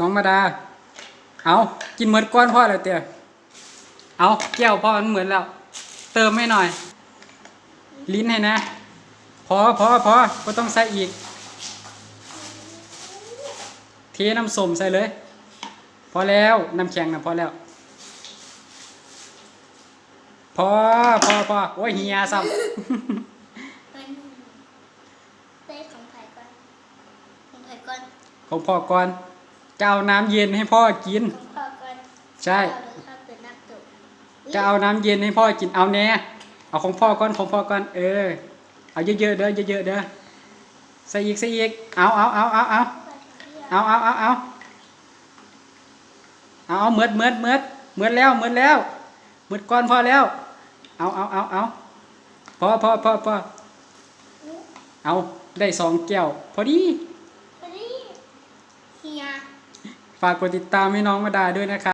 น้องมาดา เอากินเหมือนก้อนพ่อเลยเตี้ยเอาแก้วพ่อมันเหมือนแล้ว เติมให้หน่อย ลิ้นให้นะ พอพอพอก็ต้องใส่อีก เทน้ำส้มใส่เลย พอแล้วน้ำแข็งนะพอแล้ว พอพอพอโอ้ยเฮียซ้เป็นเต้ของไผ่ก่อนของไผ่ก่อนำของพ่อก่อน จะเอาน้ำเย็นให้พ่อกินของพ่อก่อนใช่เอาเลยครับเป็นนักตกจะเอาน้ำเย็นให้พ่อกินเอาแน่เอาของพ่อก่อนของพ่อก่อนเออ เอาเยอะๆเด้อเยอะๆเด้อใส่อีกใส่อีกเอาเอาเอาเอาเอาเอาเอาเอาเอาเอาเอาเมือดเมือดเมือดเมือดแล้วเมือดแล้วเมือดก่อนพอแล้ว เอาเอาเอาเอาพอพอพอพอเอาได้สองแก้วพอดี พอดีเฮีย ฝากกดติดตามให้น้องมาดาด้วยนะครับ